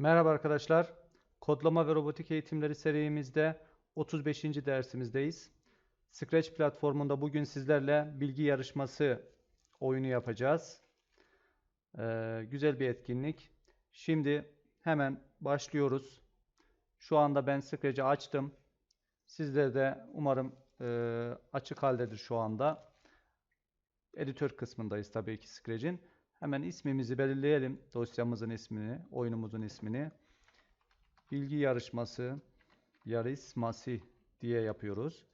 Merhaba arkadaşlar. Kodlama ve robotik eğitimleri serimizde 35. dersimizdeyiz. Scratch platformunda bugün sizlerle bilgi yarışması oyunu yapacağız. Ee, güzel bir etkinlik. Şimdi hemen başlıyoruz. Şu anda ben Scratch'i açtım. Sizler de umarım e, açık haldedir şu anda. Editör kısmındayız tabii ki Scratch'in. Hemen ismimizi belirleyelim. Dosyamızın ismini, oyunumuzun ismini. Bilgi yarışması, yarışması diye yapıyoruz.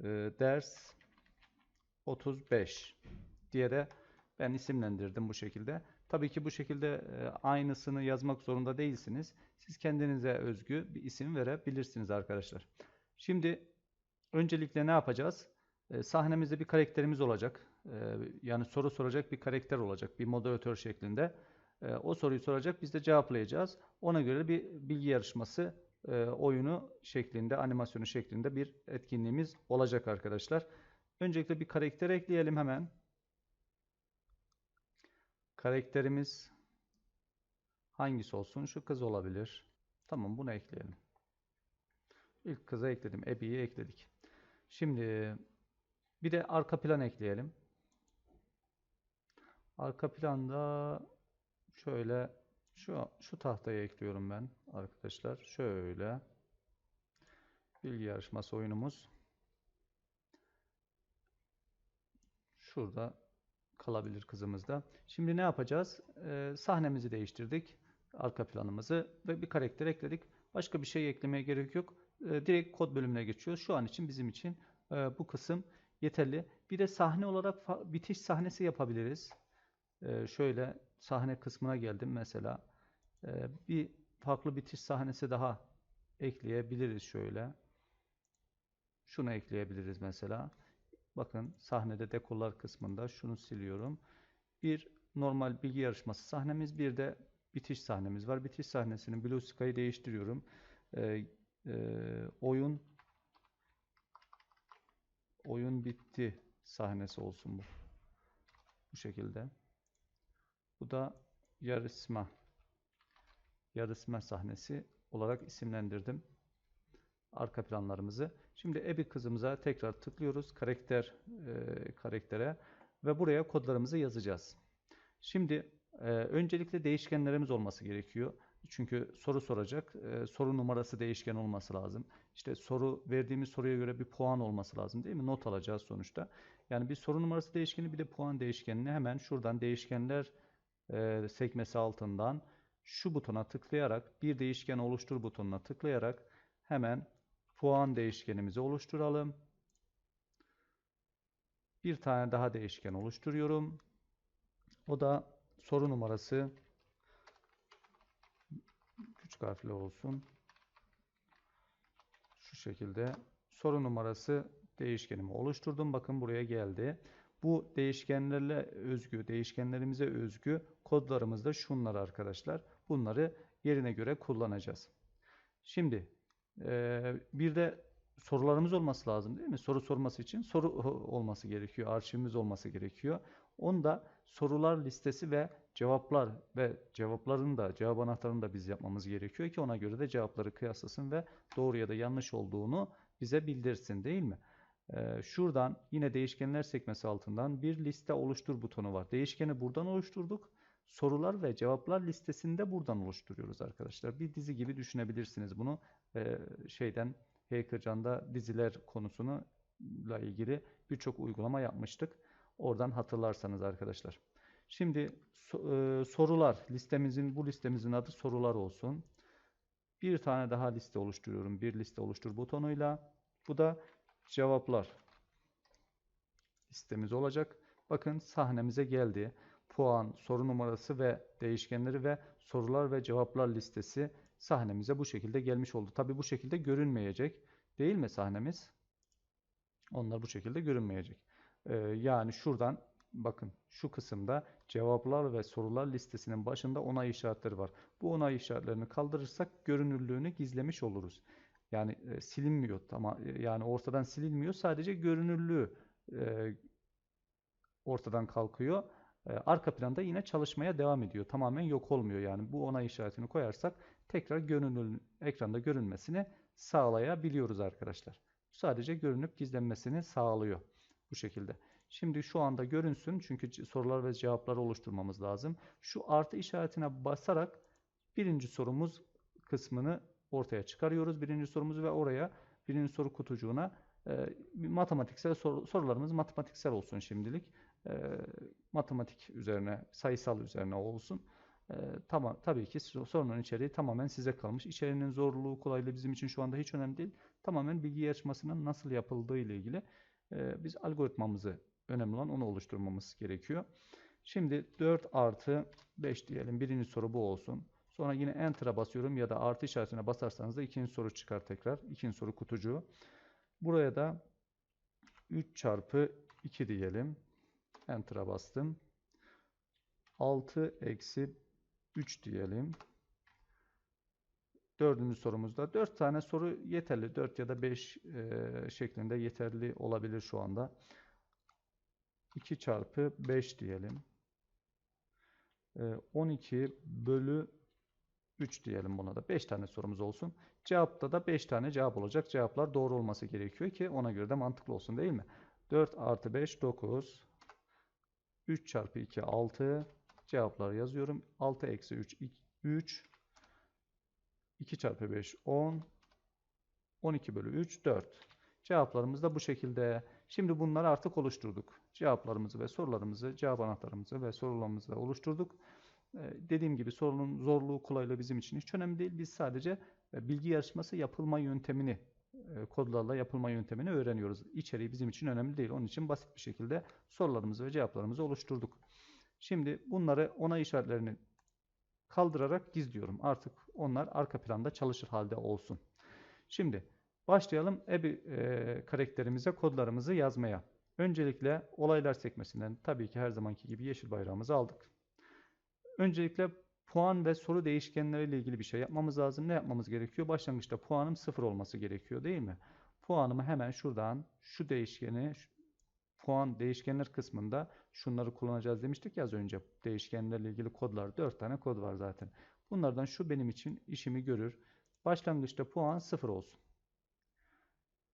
Ee, ders 35 diye de ben isimlendirdim bu şekilde. Tabii ki bu şekilde e, aynısını yazmak zorunda değilsiniz. Siz kendinize özgü bir isim verebilirsiniz arkadaşlar. Şimdi öncelikle ne yapacağız? E, sahnemizde bir karakterimiz olacak. E, yani soru soracak bir karakter olacak. Bir moderatör şeklinde. E, o soruyu soracak. Biz de cevaplayacağız. Ona göre bir bilgi yarışması e, oyunu şeklinde, animasyonu şeklinde bir etkinliğimiz olacak arkadaşlar. Öncelikle bir karakter ekleyelim hemen. Karakterimiz hangisi olsun? Şu kız olabilir. Tamam bunu ekleyelim. İlk kıza ekledim. Ebi'yi ekledik. Şimdi bir de arka plan ekleyelim. Arka planda şöyle şu şu tahtayı ekliyorum ben arkadaşlar. Şöyle bilgi yarışması oyunumuz. Şurada kalabilir kızımız da. Şimdi ne yapacağız? Ee, sahnemizi değiştirdik. Arka planımızı ve bir karakter ekledik. Başka bir şey eklemeye gerek yok. Ee, direkt kod bölümüne geçiyoruz. Şu an için bizim için e, bu kısım yeterli. Bir de sahne olarak bitiş sahnesi yapabiliriz. Ee, şöyle sahne kısmına geldim mesela. Ee, bir farklı bitiş sahnesi daha ekleyebiliriz şöyle. Şunu ekleyebiliriz mesela. Bakın sahnede dekorlar kısmında şunu siliyorum. Bir normal bilgi yarışması sahnemiz bir de bitiş sahnemiz var. Bitiş sahnesinin Blue Sky'ı değiştiriyorum. Ee, e, oyun oyun bitti sahnesi olsun bu. Bu şekilde. Bu da yarışma yarışma sahnesi olarak isimlendirdim arka planlarımızı. Şimdi Ebi kızımıza tekrar tıklıyoruz karakter e, karaktere ve buraya kodlarımızı yazacağız. Şimdi e, öncelikle değişkenlerimiz olması gerekiyor. Çünkü soru soracak. E, soru numarası değişken olması lazım. İşte soru verdiğimiz soruya göre bir puan olması lazım değil mi? Not alacağız sonuçta. Yani bir soru numarası değişkeni bir de puan değişkenini hemen şuradan değişkenler e, sekmesi altından şu butona tıklayarak bir değişken oluştur butonuna tıklayarak hemen puan değişkenimizi oluşturalım. Bir tane daha değişken oluşturuyorum. O da soru numarası küçük harfle olsun. Şu şekilde soru numarası değişkenimi oluşturdum. Bakın buraya geldi. Bu değişkenlerle özgü, değişkenlerimize özgü kodlarımız da şunlar arkadaşlar. Bunları yerine göre kullanacağız. Şimdi bir de sorularımız olması lazım değil mi? Soru sorması için soru olması gerekiyor. Arşivimiz olması gerekiyor. Onda sorular listesi ve cevaplar ve cevapların da cevap anahtarını da biz yapmamız gerekiyor ki ona göre de cevapları kıyaslasın ve doğru ya da yanlış olduğunu bize bildirsin değil mi? Ee, şuradan yine değişkenler sekmesi altından bir liste oluştur butonu var. Değişkeni buradan oluşturduk. Sorular ve cevaplar listesini de buradan oluşturuyoruz arkadaşlar. Bir dizi gibi düşünebilirsiniz bunu. Ee, şeyden Hackercan'da diziler konusunu ilgili birçok uygulama yapmıştık. Oradan hatırlarsanız arkadaşlar. Şimdi e, sorular listemizin bu listemizin adı sorular olsun. Bir tane daha liste oluşturuyorum. Bir liste oluştur butonuyla. Bu da cevaplar listemiz olacak. Bakın sahnemize geldi. Puan, soru numarası ve değişkenleri ve sorular ve cevaplar listesi sahnemize bu şekilde gelmiş oldu. Tabi bu şekilde görünmeyecek. Değil mi sahnemiz? Onlar bu şekilde görünmeyecek. Ee, yani şuradan bakın şu kısımda cevaplar ve sorular listesinin başında onay işaretleri var. Bu onay işaretlerini kaldırırsak görünürlüğünü gizlemiş oluruz. Yani e, silinmiyor ama e, yani ortadan silinmiyor sadece görünürlüğü e, ortadan kalkıyor. e, arka planda yine çalışmaya devam ediyor. Tamamen yok olmuyor yani. Bu onay işaretini koyarsak tekrar görünür, ekranda görünmesini sağlayabiliyoruz arkadaşlar. Sadece görünüp gizlenmesini sağlıyor bu şekilde. Şimdi şu anda görünsün çünkü sorular ve cevapları oluşturmamız lazım. Şu artı işaretine basarak birinci sorumuz kısmını ortaya çıkarıyoruz. Birinci sorumuzu ve oraya birinci soru kutucuğuna e, matematiksel sor, sorularımız matematiksel olsun şimdilik. E, matematik üzerine, sayısal üzerine olsun. E, tamam, tabii ki sorunun içeriği tamamen size kalmış. İçeriğinin zorluğu, kolaylığı bizim için şu anda hiç önemli değil. Tamamen bilgi yarışmasının nasıl yapıldığı ile ilgili e, biz algoritmamızı önemli olan onu oluşturmamız gerekiyor. Şimdi 4 artı 5 diyelim. Birinci soru bu olsun. Sonra yine Enter'a basıyorum ya da artı işaretine basarsanız da ikinci soru çıkar tekrar. İkinci soru kutucuğu. Buraya da 3 çarpı 2 diyelim. Enter'a bastım. 6 eksi 3 diyelim. Dördüncü sorumuzda 4 tane soru yeterli. 4 ya da 5 e, şeklinde yeterli olabilir şu anda. 2 çarpı 5 diyelim. E, 12 bölü 3 diyelim buna da. 5 tane sorumuz olsun. Cevapta da 5 tane cevap olacak. Cevaplar doğru olması gerekiyor ki ona göre de mantıklı olsun değil mi? 4 artı 5 9. 3 çarpı 2 6. Cevapları yazıyorum. 6 eksi 3 3. 2 çarpı 5 10. 12 bölü 3 4. Cevaplarımız da bu şekilde. Şimdi bunları artık oluşturduk. Cevaplarımızı ve sorularımızı, cevap anahtarımızı ve sorularımızı oluşturduk. Ee, dediğim gibi sorunun zorluğu, kolaylığı bizim için hiç önemli değil. Biz sadece e, bilgi yarışması yapılma yöntemini, e, kodlarla yapılma yöntemini öğreniyoruz. İçeriği bizim için önemli değil. Onun için basit bir şekilde sorularımızı ve cevaplarımızı oluşturduk. Şimdi bunları ona işaretlerini kaldırarak gizliyorum. Artık onlar arka planda çalışır halde olsun. Şimdi başlayalım EBI e, karakterimize kodlarımızı yazmaya. Öncelikle olaylar sekmesinden tabii ki her zamanki gibi yeşil bayrağımızı aldık. Öncelikle puan ve soru değişkenleriyle ilgili bir şey yapmamız lazım. Ne yapmamız gerekiyor? Başlangıçta puanım sıfır olması gerekiyor değil mi? Puanımı hemen şuradan şu değişkeni puan değişkenler kısmında şunları kullanacağız demiştik ya az önce. Değişkenlerle ilgili kodlar 4 tane kod var zaten. Bunlardan şu benim için işimi görür. Başlangıçta puan sıfır olsun.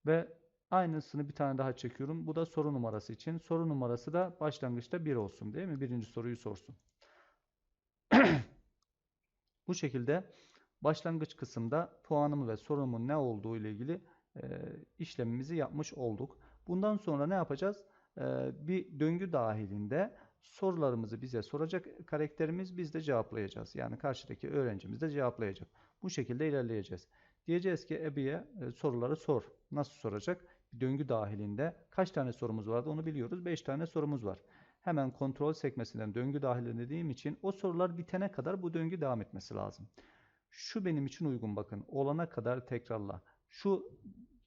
Ve aynısını bir tane daha çekiyorum. Bu da soru numarası için. Soru numarası da başlangıçta 1 olsun değil mi? Birinci soruyu sorsun. Bu şekilde başlangıç kısımda puanımı ve sorumun ne olduğu ile ilgili e, işlemimizi yapmış olduk. Bundan sonra ne yapacağız? E, bir döngü dahilinde sorularımızı bize soracak karakterimiz biz de cevaplayacağız. Yani karşıdaki öğrencimiz de cevaplayacak. Bu şekilde ilerleyeceğiz. Diyeceğiz ki EBİ'ye e, soruları sor. Nasıl soracak? Bir döngü dahilinde kaç tane sorumuz vardı onu biliyoruz. 5 tane sorumuz var hemen kontrol sekmesinden döngü dahil dediğim için o sorular bitene kadar bu döngü devam etmesi lazım. Şu benim için uygun bakın. Olana kadar tekrarla. Şu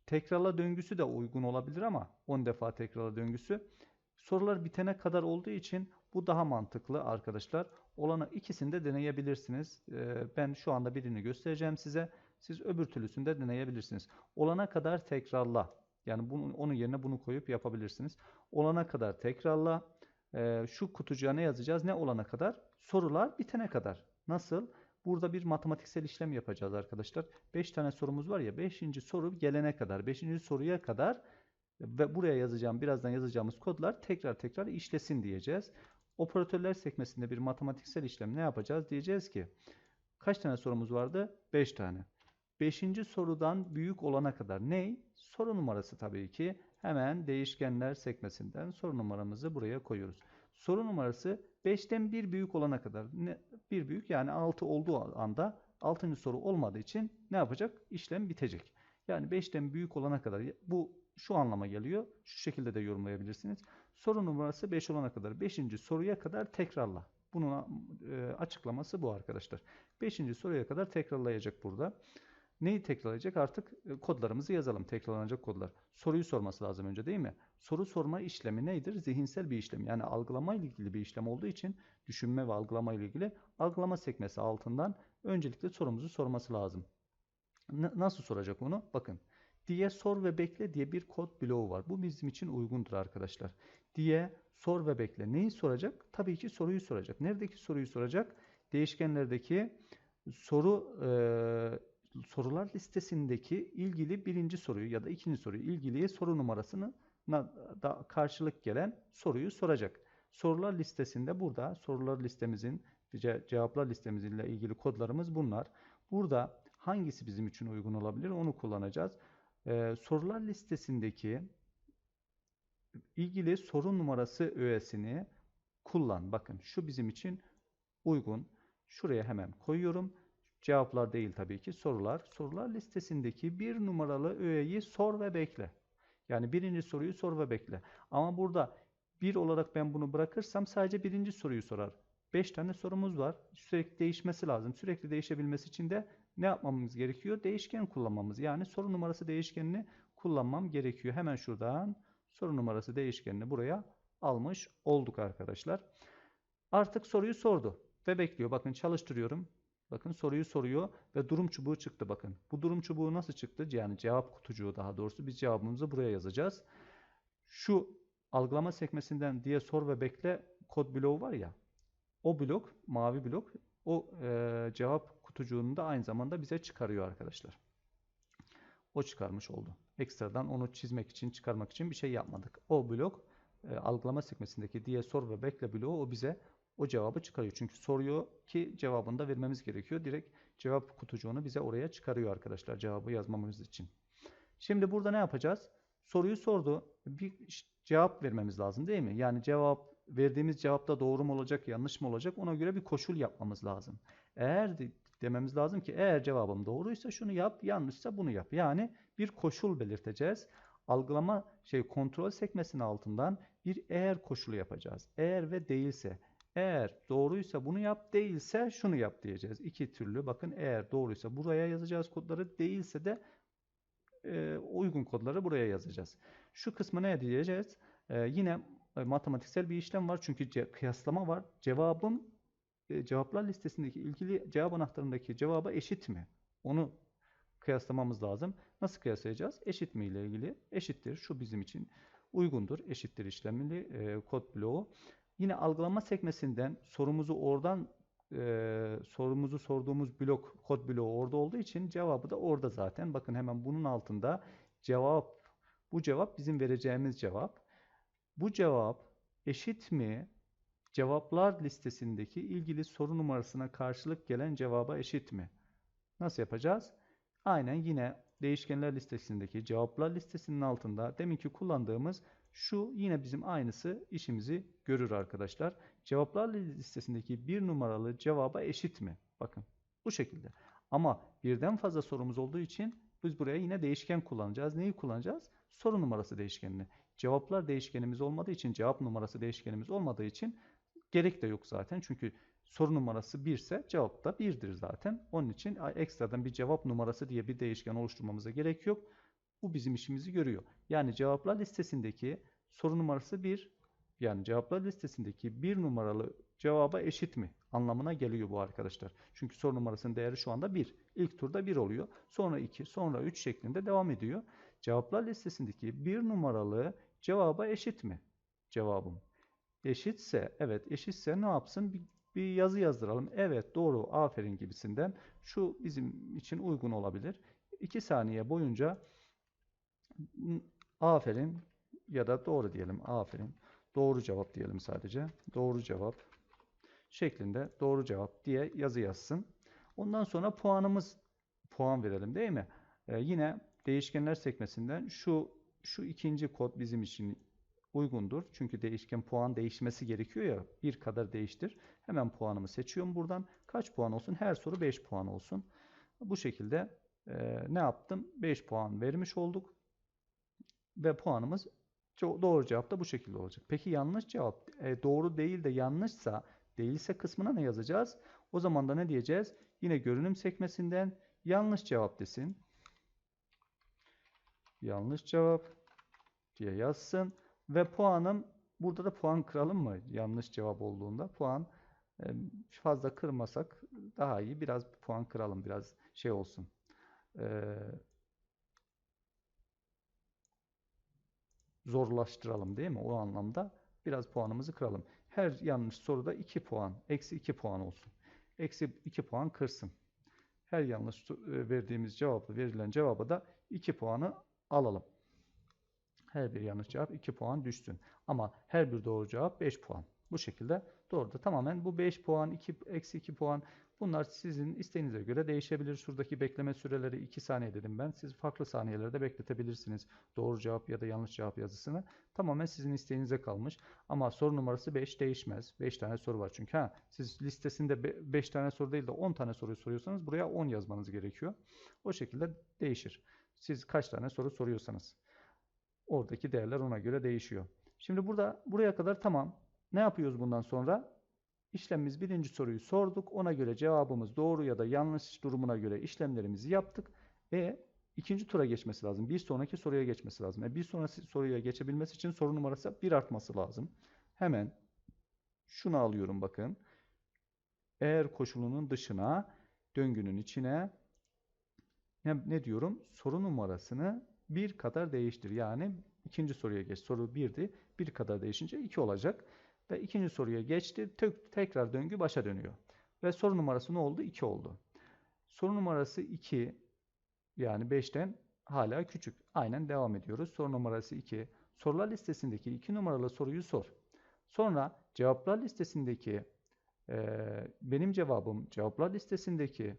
tekrarla döngüsü de uygun olabilir ama 10 defa tekrarla döngüsü. Sorular bitene kadar olduğu için bu daha mantıklı arkadaşlar. Olana ikisini de deneyebilirsiniz. Ee, ben şu anda birini göstereceğim size. Siz öbür türlüsünü de deneyebilirsiniz. Olana kadar tekrarla. Yani bunu, onun yerine bunu koyup yapabilirsiniz. Olana kadar tekrarla şu kutucuğa ne yazacağız? Ne olana kadar? Sorular bitene kadar. Nasıl? Burada bir matematiksel işlem yapacağız arkadaşlar. 5 tane sorumuz var ya 5. soru gelene kadar 5. soruya kadar ve buraya yazacağım birazdan yazacağımız kodlar tekrar tekrar işlesin diyeceğiz. Operatörler sekmesinde bir matematiksel işlem ne yapacağız? Diyeceğiz ki kaç tane sorumuz vardı? 5 tane. 5. sorudan büyük olana kadar ney? Soru numarası tabii ki. Hemen değişkenler sekmesinden soru numaramızı buraya koyuyoruz. Soru numarası 5'ten 1 büyük olana kadar. 1 büyük yani 6 olduğu anda 6. soru olmadığı için ne yapacak? İşlem bitecek. Yani 5'ten büyük olana kadar bu şu anlama geliyor. Şu şekilde de yorumlayabilirsiniz. Soru numarası 5 olana kadar 5. soruya kadar tekrarla. Bunun e, açıklaması bu arkadaşlar. 5. soruya kadar tekrarlayacak burada. Neyi tekrarlayacak? Artık e, kodlarımızı yazalım. Tekrarlanacak kodlar. Soruyu sorması lazım önce değil mi? Soru sorma işlemi nedir? Zihinsel bir işlem. Yani algılama ile ilgili bir işlem olduğu için düşünme ve algılama ile ilgili algılama sekmesi altından öncelikle sorumuzu sorması lazım. N nasıl soracak onu? Bakın. diye sor ve bekle diye bir kod bloğu var. Bu bizim için uygundur arkadaşlar. Diye sor ve bekle. Neyi soracak? Tabii ki soruyu soracak. Neredeki soruyu soracak? Değişkenlerdeki soru e, sorular listesindeki ilgili birinci soruyu ya da ikinci soruyu ilgili soru numarasını da karşılık gelen soruyu soracak. Sorular listesinde burada sorular listemizin cevaplar listemizle ilgili kodlarımız bunlar. Burada hangisi bizim için uygun olabilir onu kullanacağız. Ee, sorular listesindeki ilgili soru numarası öğesini kullan. Bakın şu bizim için uygun. Şuraya hemen koyuyorum. Cevaplar değil tabii ki sorular. Sorular listesindeki bir numaralı öğeyi sor ve bekle. Yani birinci soruyu sor ve bekle. Ama burada bir olarak ben bunu bırakırsam sadece birinci soruyu sorar. 5 tane sorumuz var. Sürekli değişmesi lazım. Sürekli değişebilmesi için de ne yapmamız gerekiyor? Değişken kullanmamız. Yani soru numarası değişkenini kullanmam gerekiyor. Hemen şuradan soru numarası değişkenini buraya almış olduk arkadaşlar. Artık soruyu sordu ve bekliyor. Bakın çalıştırıyorum. Bakın soruyu soruyor ve durum çubuğu çıktı bakın. Bu durum çubuğu nasıl çıktı? Yani cevap kutucuğu daha doğrusu biz cevabımızı buraya yazacağız. Şu algılama sekmesinden diye sor ve bekle kod bloğu var ya. O blok, mavi blok o e, cevap kutucuğunu da aynı zamanda bize çıkarıyor arkadaşlar. O çıkarmış oldu. Ekstradan onu çizmek için, çıkarmak için bir şey yapmadık. O blok e, algılama sekmesindeki diye sor ve bekle bloğu o bize o cevabı çıkarıyor. Çünkü soruyor ki cevabını da vermemiz gerekiyor. Direkt cevap kutucuğunu bize oraya çıkarıyor arkadaşlar cevabı yazmamız için. Şimdi burada ne yapacağız? Soruyu sordu. Bir cevap vermemiz lazım değil mi? Yani cevap verdiğimiz cevapta doğru mu olacak, yanlış mı olacak ona göre bir koşul yapmamız lazım. Eğer de, dememiz lazım ki eğer cevabım doğruysa şunu yap, yanlışsa bunu yap. Yani bir koşul belirteceğiz. Algılama şey kontrol sekmesinin altından bir eğer koşulu yapacağız. Eğer ve değilse eğer doğruysa bunu yap, değilse şunu yap diyeceğiz. İki türlü bakın eğer doğruysa buraya yazacağız kodları, değilse de e, uygun kodları buraya yazacağız. Şu kısmı ne diyeceğiz? E, yine e, matematiksel bir işlem var çünkü kıyaslama var. Cevabım e, cevaplar listesindeki ilgili cevap anahtarındaki cevaba eşit mi? Onu kıyaslamamız lazım. Nasıl kıyaslayacağız? Eşit mi ile ilgili? Eşittir. Şu bizim için uygundur. Eşittir işlemli e, kod bloğu. Yine algılama sekmesinden sorumuzu oradan e, sorumuzu sorduğumuz blok kod bloğu orada olduğu için cevabı da orada zaten. Bakın hemen bunun altında cevap bu cevap bizim vereceğimiz cevap. Bu cevap eşit mi? Cevaplar listesindeki ilgili soru numarasına karşılık gelen cevaba eşit mi? Nasıl yapacağız? Aynen yine değişkenler listesindeki cevaplar listesinin altında deminki kullandığımız şu yine bizim aynısı işimizi görür arkadaşlar. Cevaplar listesindeki bir numaralı cevaba eşit mi? Bakın bu şekilde. Ama birden fazla sorumuz olduğu için biz buraya yine değişken kullanacağız. Neyi kullanacağız? Soru numarası değişkenini. Cevaplar değişkenimiz olmadığı için, cevap numarası değişkenimiz olmadığı için gerek de yok zaten. Çünkü soru numarası 1 ise cevap da 1'dir zaten. Onun için ekstradan bir cevap numarası diye bir değişken oluşturmamıza gerek yok. Bu bizim işimizi görüyor. Yani cevaplar listesindeki soru numarası 1 yani cevaplar listesindeki 1 numaralı cevaba eşit mi anlamına geliyor bu arkadaşlar. Çünkü soru numarasının değeri şu anda 1. İlk turda 1 oluyor. Sonra 2, sonra 3 şeklinde devam ediyor. Cevaplar listesindeki 1 numaralı cevaba eşit mi? Cevabım. Eşitse, evet eşitse ne yapsın? Bir, bir yazı yazdıralım. Evet doğru, aferin gibisinden. Şu bizim için uygun olabilir. 2 saniye boyunca aferin ya da doğru diyelim aferin. Doğru cevap diyelim sadece. Doğru cevap şeklinde doğru cevap diye yazı yazsın. Ondan sonra puanımız puan verelim değil mi? Ee, yine değişkenler sekmesinden şu şu ikinci kod bizim için uygundur. Çünkü değişken puan değişmesi gerekiyor ya. Bir kadar değiştir. Hemen puanımı seçiyorum buradan. Kaç puan olsun? Her soru 5 puan olsun. Bu şekilde e, ne yaptım? 5 puan vermiş olduk. Ve puanımız doğru cevap da bu şekilde olacak. Peki yanlış cevap e, doğru değil de yanlışsa değilse kısmına ne yazacağız? O zaman da ne diyeceğiz? Yine görünüm sekmesinden yanlış cevap desin. Yanlış cevap diye yazsın. Ve puanım burada da puan kıralım mı? Yanlış cevap olduğunda puan e, fazla kırmasak daha iyi. Biraz puan kıralım. Biraz şey olsun. Ee, zorlaştıralım değil mi? O anlamda biraz puanımızı kıralım. Her yanlış soruda 2 puan, eksi 2 puan olsun. Eksi 2 puan kırsın. Her yanlış e, verdiğimiz cevabı, verilen cevaba da 2 puanı alalım. Her bir yanlış cevap 2 puan düşsün. Ama her bir doğru cevap 5 puan. Bu şekilde doğru da tamamen bu 5 puan, 2, eksi 2 puan bunlar sizin isteğinize göre değişebilir. Şuradaki bekleme süreleri 2 saniye dedim ben. Siz farklı saniyelerde bekletebilirsiniz. Doğru cevap ya da yanlış cevap yazısını. Tamamen sizin isteğinize kalmış. Ama soru numarası 5 değişmez. 5 tane soru var çünkü. Ha, siz listesinde 5 tane soru değil de 10 tane soruyu soruyorsanız buraya 10 yazmanız gerekiyor. O şekilde değişir. Siz kaç tane soru soruyorsanız. Oradaki değerler ona göre değişiyor. Şimdi burada buraya kadar tamam. Ne yapıyoruz bundan sonra? İşlemimiz birinci soruyu sorduk. Ona göre cevabımız doğru ya da yanlış durumuna göre işlemlerimizi yaptık. Ve ikinci tura geçmesi lazım. Bir sonraki soruya geçmesi lazım. E bir sonraki soruya geçebilmesi için soru numarası bir artması lazım. Hemen şunu alıyorum bakın. Eğer koşulunun dışına, döngünün içine ne, ne diyorum? Soru numarasını bir kadar değiştir. Yani ikinci soruya geç. Soru 1'di. Bir kadar değişince 2 olacak. Ve ikinci soruya geçti. Tek, tekrar döngü başa dönüyor. Ve soru numarası ne oldu? 2 oldu. Soru numarası 2 yani 5'ten hala küçük. Aynen devam ediyoruz. Soru numarası 2. Sorular listesindeki 2 numaralı soruyu sor. Sonra cevaplar listesindeki e, benim cevabım cevaplar listesindeki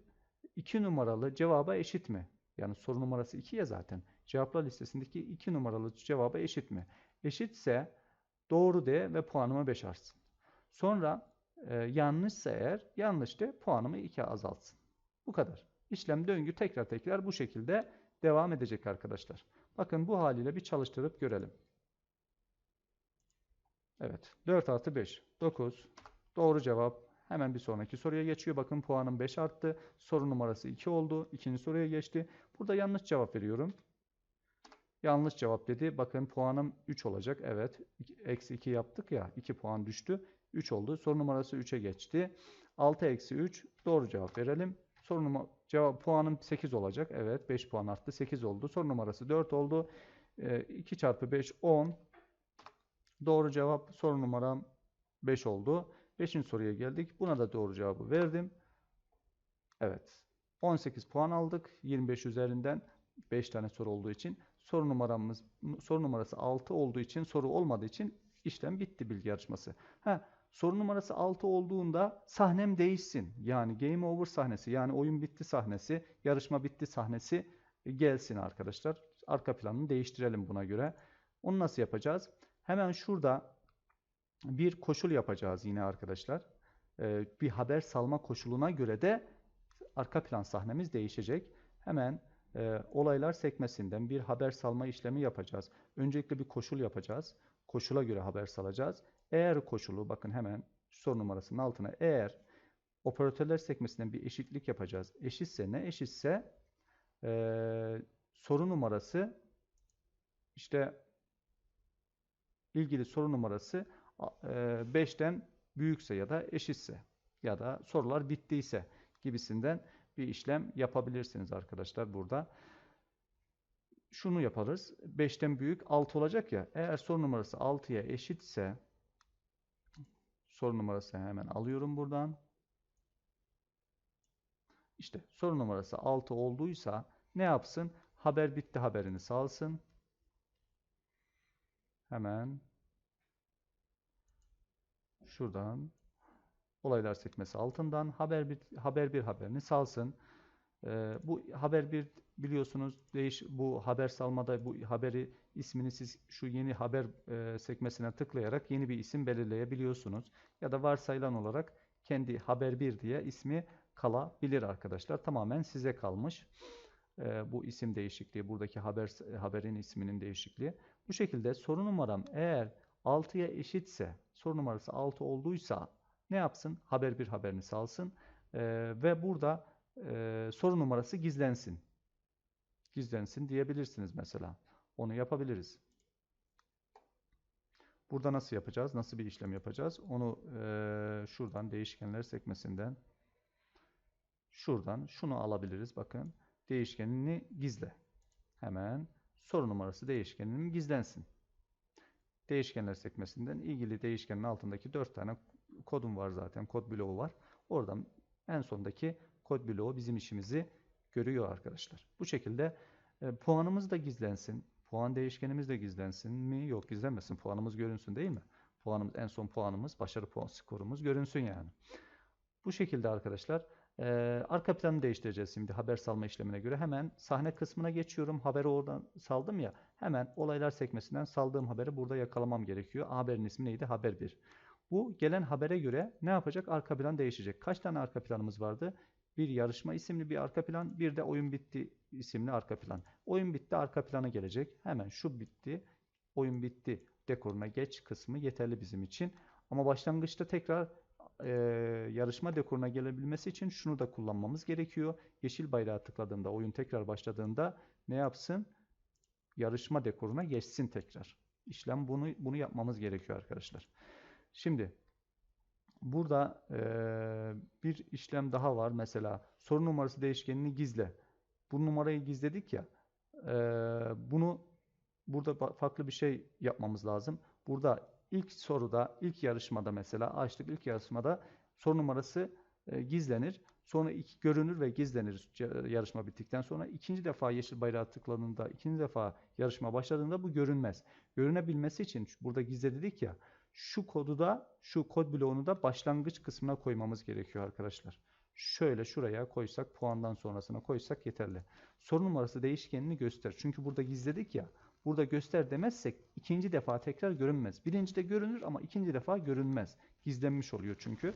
2 numaralı cevaba eşit mi? Yani soru numarası 2 ya zaten. Cevaplar listesindeki 2 numaralı cevaba eşit mi? Eşitse doğru de ve puanımı 5 artsın. Sonra e, yanlışsa eğer yanlış de puanımı 2 azaltsın. Bu kadar. İşlem döngü tekrar tekrar bu şekilde devam edecek arkadaşlar. Bakın bu haliyle bir çalıştırıp görelim. Evet. 4 artı 5. 9. Doğru cevap. Hemen bir sonraki soruya geçiyor. Bakın puanım 5 arttı. Soru numarası 2 oldu. İkinci soruya geçti. Burada yanlış cevap veriyorum. Yanlış cevap dedi. Bakın puanım 3 olacak. Evet. Eksi 2 yaptık ya. 2 puan düştü. 3 oldu. Soru numarası 3'e geçti. 6 eksi 3. Doğru cevap verelim. Soru numara cevap puanım 8 olacak. Evet. 5 puan arttı. 8 oldu. Soru numarası 4 oldu. E, 2 çarpı 5 10. Doğru cevap soru numaram 5 oldu. 5. soruya geldik. Buna da doğru cevabı verdim. Evet. 18 puan aldık. 25 üzerinden 5 tane soru olduğu için. Soru numaramız soru numarası 6 olduğu için soru olmadığı için işlem bitti bilgi yarışması. Ha, soru numarası 6 olduğunda sahnem değişsin. Yani game over sahnesi yani oyun bitti sahnesi, yarışma bitti sahnesi gelsin arkadaşlar. Arka planını değiştirelim buna göre. Onu nasıl yapacağız? Hemen şurada bir koşul yapacağız yine arkadaşlar. Ee, bir haber salma koşuluna göre de arka plan sahnemiz değişecek. Hemen e, olaylar sekmesinden bir haber salma işlemi yapacağız. Öncelikle bir koşul yapacağız. Koşula göre haber salacağız. Eğer koşulu bakın hemen soru numarasının altına eğer operatörler sekmesinden bir eşitlik yapacağız. Eşitse ne eşitse e, soru numarası işte ilgili soru numarası 5'ten büyükse ya da eşitse ya da sorular bittiyse gibisinden bir işlem yapabilirsiniz arkadaşlar burada. Şunu yaparız. 5'ten büyük 6 olacak ya. Eğer soru numarası 6'ya eşitse soru numarası hemen alıyorum buradan. İşte soru numarası 6 olduysa ne yapsın? Haber bitti haberini salsın. Hemen şuradan olaylar sekmesi altından haber bir haber bir haberini salsın. Ee, bu haber bir biliyorsunuz değiş bu haber salmada bu haberi ismini siz şu yeni haber e, sekmesine tıklayarak yeni bir isim belirleyebiliyorsunuz. Ya da varsayılan olarak kendi haber bir diye ismi kalabilir arkadaşlar. Tamamen size kalmış. E, bu isim değişikliği, buradaki haber haberin isminin değişikliği. Bu şekilde soru numaram eğer 6'ya eşitse, soru numarası 6 olduysa ne yapsın? Haber bir haberini salsın e, ve burada e, soru numarası gizlensin. Gizlensin diyebilirsiniz mesela. Onu yapabiliriz. Burada nasıl yapacağız? Nasıl bir işlem yapacağız? Onu e, şuradan değişkenler sekmesinden şuradan şunu alabiliriz. Bakın değişkenini gizle. Hemen soru numarası değişkeninin gizlensin. değişkenler sekmesinden ilgili değişkenin altındaki 4 tane kodum var zaten. Kod bloğu var. Oradan en sondaki kod bloğu bizim işimizi görüyor arkadaşlar. Bu şekilde e, puanımız da gizlensin. Puan değişkenimiz de gizlensin mi? Yok gizlenmesin. Puanımız görünsün değil mi? Puanımız en son puanımız, başarı puan skorumuz görünsün yani. Bu şekilde arkadaşlar e, arka planı değiştireceğiz şimdi haber salma işlemine göre. Hemen sahne kısmına geçiyorum. Haberi oradan saldım ya. Hemen olaylar sekmesinden saldığım haberi burada yakalamam gerekiyor. Haberin ismi neydi? Haber 1. Bu gelen habere göre ne yapacak? Arka plan değişecek. Kaç tane arka planımız vardı? Bir yarışma isimli bir arka plan, bir de oyun bitti isimli arka plan. Oyun bitti arka plana gelecek. Hemen şu bitti, oyun bitti dekoruna geç kısmı yeterli bizim için. Ama başlangıçta tekrar e, yarışma dekoruna gelebilmesi için şunu da kullanmamız gerekiyor. Yeşil bayrağı tıkladığında, oyun tekrar başladığında ne yapsın? Yarışma dekoruna geçsin tekrar. İşlem bunu bunu yapmamız gerekiyor arkadaşlar. Şimdi burada e, bir işlem daha var. Mesela soru numarası değişkenini gizle. Bu numarayı gizledik ya. e, bunu burada farklı bir şey yapmamız lazım. Burada ilk soruda, ilk yarışmada mesela açtık ilk yarışmada soru numarası e, gizlenir. Sonra iki, görünür ve gizlenir yarışma bittikten sonra. ikinci defa yeşil bayrağı tıkladığında, ikinci defa yarışma başladığında bu görünmez. Görünebilmesi için burada gizle dedik ya. Şu kodu da, şu kod bloğunu da başlangıç kısmına koymamız gerekiyor arkadaşlar. Şöyle şuraya koysak, puandan sonrasına koysak yeterli. Soru numarası değişkenini göster. Çünkü burada gizledik ya. Burada göster demezsek ikinci defa tekrar görünmez. Birinci de görünür ama ikinci defa görünmez. Gizlenmiş oluyor çünkü.